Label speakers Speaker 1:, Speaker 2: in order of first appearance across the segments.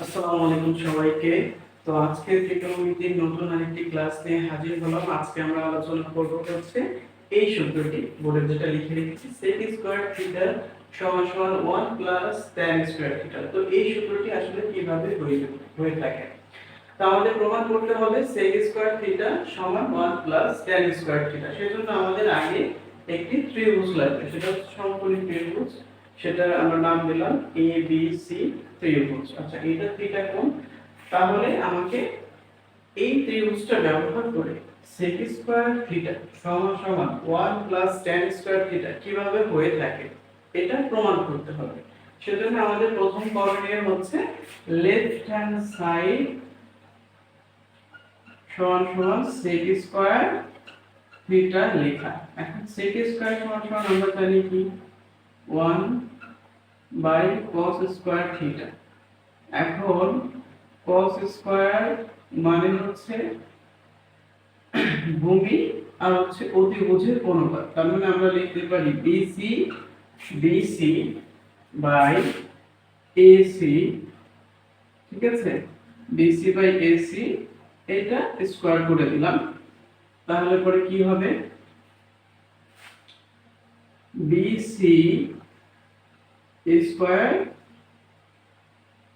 Speaker 1: আসসালামু আলাইকুম সবাইকে। তো আজকে ত্রিকোণমিতির নতুন আরেকটি ক্লাস নিয়ে হাজির হলাম। আজকে আমরা আলোচনা করব হচ্ছে এই সূত্রটি। বোর্ডে যেটা লিখে রেখেছি স্কয়ার থিটা সমান সমান 1 প্লাস tan স্কয়ার থিটা তো এই সূত্রটি আসলে কীভাবে হয়ে থাকে? তো আমাদের প্রমাণ করতে হবে, sec স্কয়ার থিটা সমান 1 প্লাস tan স্কয়ার থিটা সেজন্য আমাদের আগে একটি ত্রিভুজ লাগবে, সেটা হচ্ছে সমকোণী ত্রিভুজ। সেটা আমরা নাম দিলাম এ বি সি ত্রিভুজ। আচ্ছা এটা থিটা কোণ? তাহলে আমাকে এই ত্রিভুজটা ব্যবহার করে sec স্কয়ার থিটা সমান সমান 1 প্লাস tan স্কয়ার থিটা কীভাবে হয়ে থাকে, এটা প্রমাণ করতে হবে। সেজন্য আমাদের প্রথম করণীয় হচ্ছে লেফট হ্যান্ড সাইড সমান সমান sec স্কয়ার থিটা লেখা। এখন sec স্কয়ার সমান সমান আমরা জানি কি? 1 বাই cos স্কয়ার থিটা। এখন cos স্কয়ার মানে হচ্ছে ভূমি আর হচ্ছে অতিভুজের অনুপাত। তার মানে আমরা লিখতে পারি BC BC বাই AC ঠিক আছে? BC বাই AC এটা স্কয়ার করে দিলাম। তাহলে পরে কি হবে? BC square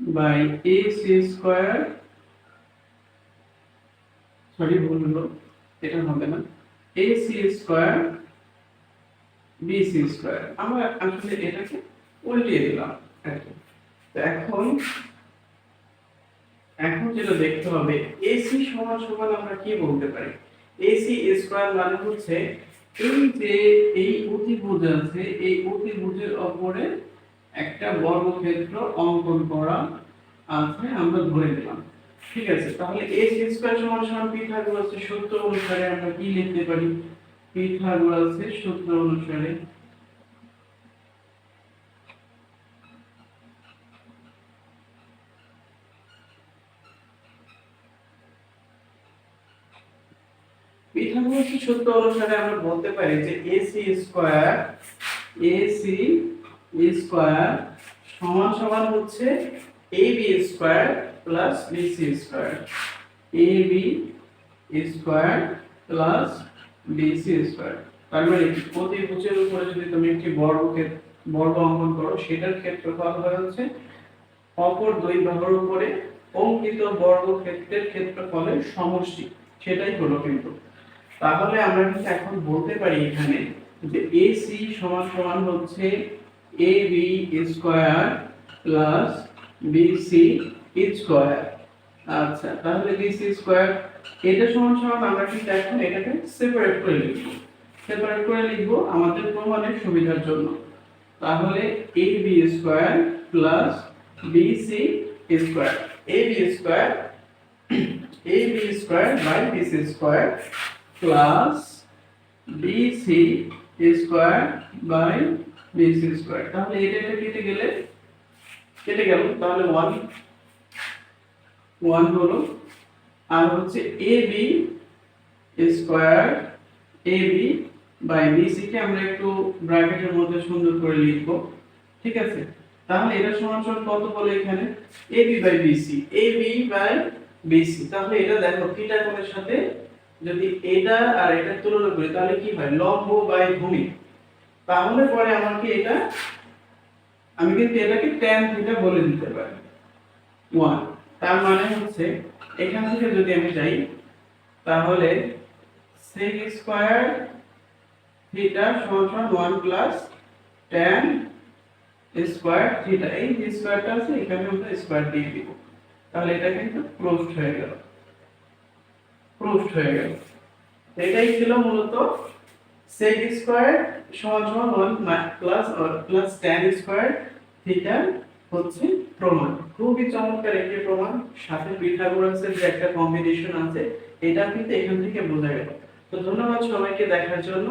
Speaker 1: by AC square sorry ভুল হলো। এটা হবে না। AC স্কয়ার BC স্কয়ার আমরা আসলে এটাকে উল্টিয়ে দিলাম তো এখন এখন যেটা দেখতে হবে AC সমান সমান আমরা কি বলতে পারি? AC স্কয়ার মানে হচ্ছে এই যে এই অতিভুজ আছে, এই অতিভুজের ওপরে একটা বর্গক্ষেত্র অঙ্কন করা আছে, আমরা ধরে নিলাম। ঠিক আছে, তাহলে এস স্কয়ার সমান সমান পিথাগোরাসের সূত্র অনুসারে আমরা কি লিখতে পারি? পিথাগোরাসের সূত্র অনুসারে পিথাগোরাসের সূত্র অনুসারে আমরা বলতে পারি যে এসি স্কয়ার এসি স্কয়ার সমান সমান হচ্ছে AB square plus BC square AB square plus BC square তার মানে প্রতিভুজের উপরে যদি তুমি একটি বর্গকে বর্গ অঙ্কন করো, সেটার ক্ষেত্রফল হয় হচ্ছে অপর দুই বাহুর উপরে অঙ্কিত বর্গক্ষেত্রের ক্ষেত্রফলের সমষ্টি। সেটাই হলো কিন্তু। তাহলে আমরা কিন্তু এখন বলতে পারি এখানে যে AC সমান সমান হচ্ছে AB square plus BC square আচ্ছা তাহলে BC স্কয়ার এটা সমান সমান আমরা কিন্তু এখন এটাকে সেপারেট করে লিখব। সেপারেট করে লিখব আমাদের প্রমাণের সুবিধার জন্য। তাহলে AB square plus BC square AB square AB square by BC square plus BC square by BC square তাহলে এটা এটা কেটে গেলে, কেটে গেল। তাহলে 1 1 হলো। আর হচ্ছে AB square AB by BC কে আমরা একটু ব্র্যাকেটের মধ্যে সুন্দর করে লিখব। ঠিক আছে? তাহলে এটা সমান সমান কত বলে এখানে? AB by BC AB by BC তাহলে এটা দেখো থিটা কোণের সাথে যদি এটা আর এটা তুলনা করি, তাহলে কি হয়? লম্ব বাই ভূমি। তাহলে পরে আমাকে এটা, আমি কিন্তু এটাকে tan থিটা বলে দিতে পারি। 1 তার মানে হচ্ছে, এখান থেকে যদি আমি যাই, তাহলে sec স্কয়ার থিটা সমান 1 প্লাস tan স্কয়ার থিটা এই যে স্কয়ারটা আছে, এখানে আমরা স্কয়ার দিয়ে দিব। তাহলে এটা কিন্তু প্রুফড হয়ে গেল। প্রুফড হয়ে গেল। এটাই ছিল মূলত sec স্কোয়ার সমান সমান 1 plus plus tan square theta হচ্ছে প্রমাণ। খুবই চমৎকার একটি প্রমাণ। সাথে পিথাগোরাসের যে একটা কম্বিনেশন আছে, এটা কিন্তু এখান থেকে বোঝা গেল। তো ধন্যবাদ সবাইকে দেখার জন্য।